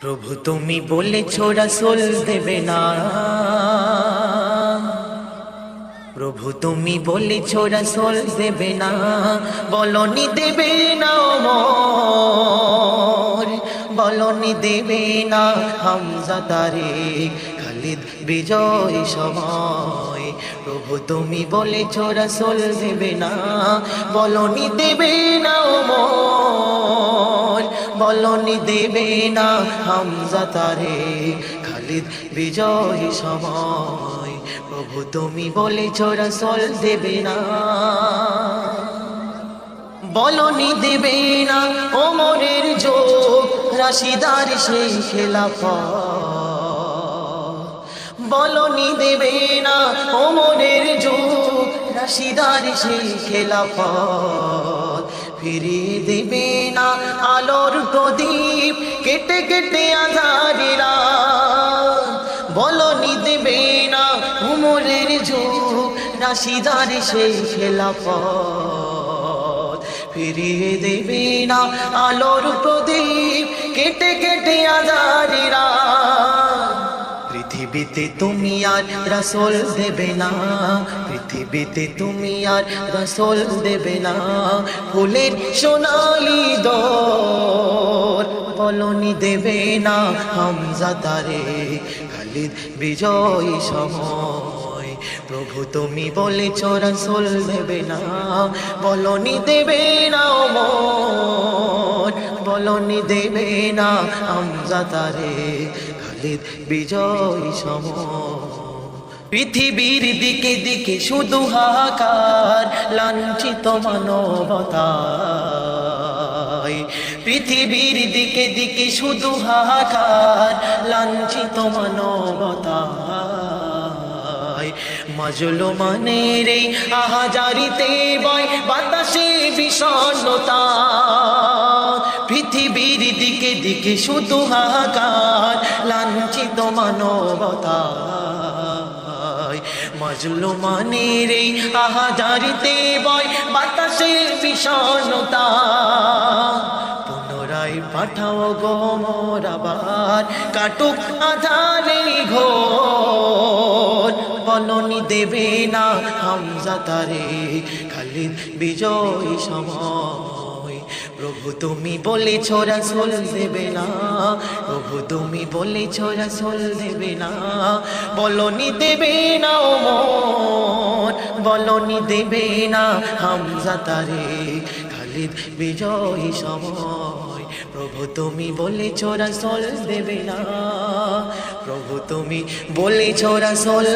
প্রভু, তুমি বলেছ রাসূল দেবে না। প্রভু, তুমি বলেছ রাসূল দেবে না। বলনি দেবে না ওমর, বলনি দেবে না হামজা তারিক খালিদ বিজয় সময়। প্রভু, তুমি বলেছ রাসূল দেবে না। বলনি দেবে না ওমর বলনি দেবে না হামজা তারে। খালিদ বিজয় সময়। প্রভু তুমি বলেছ রাসূল দেবে না। বলনি দেবে না ওমরের যোগ, রাশিদার সেই খেলাফা বলনি দেবে না ওমরের যুগ রাশিদার সেই খেলাফত। ফিরিয়ে দেবে না আলোর প্রদীপ, কেটে কেটে আধারিরা বলনি দেবে না উমরের যুগ, রাশিদার সেই খেলাফত। ফিরিয়ে দেবে না আলোর প্রদীপ, কেটে কেটে আধারিরা পৃথিবীতে তুমি আর রসোল দেবে না। পৃথিবীতে তুমি আর রসোল দেবে না। ফুলের সোনালি দোর বলনি দেবে না হামজা তারে। খালিদ বিজয় সময়। প্রভু তুমি বলেছ রসোল দেবে না। বলনি দেবে না ওমর। বলনি দেবে না হামজা তারে। খালিদ বিজয় সম। পৃথিবীর দিকে দিকে শুধু হাহাকার, লাঞ্ছিত মানবতায়। পৃথিবীর দিকে দিকে শুধু হাহাকার, লাঞ্ছিত মানবতায়। মাজলো মানের এই আহাজারিতে বয় বাতাসে বিষণ্ণতা। পৃথিবীর দিকে দিকে শুধু হাহাকার মানবতা মাজলু মানের এই আহাজারিতে বয় বাতাসে বিষণ্ণতা। পুনরায় পাঠাও গো মোর আবার, কাটুক আধারে ঘোর। বলনি দেবে না হামজা তারে, খালিদ বিজয় সময়। প্রভু, তুমি বলে ছোরা সোল দেবে না। প্রভু, তুমি বলে ছোরা সোল দেবে না। বলনি দেবে না ওমর, বলনি দেবে না হামজা তারে। খালিদ বিজয় সময়। প্রভু, তুমি বলে ছোরা সোল দেবে না। প্রভু, তুমি বলে ছোরা সোল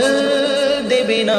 দেবে না।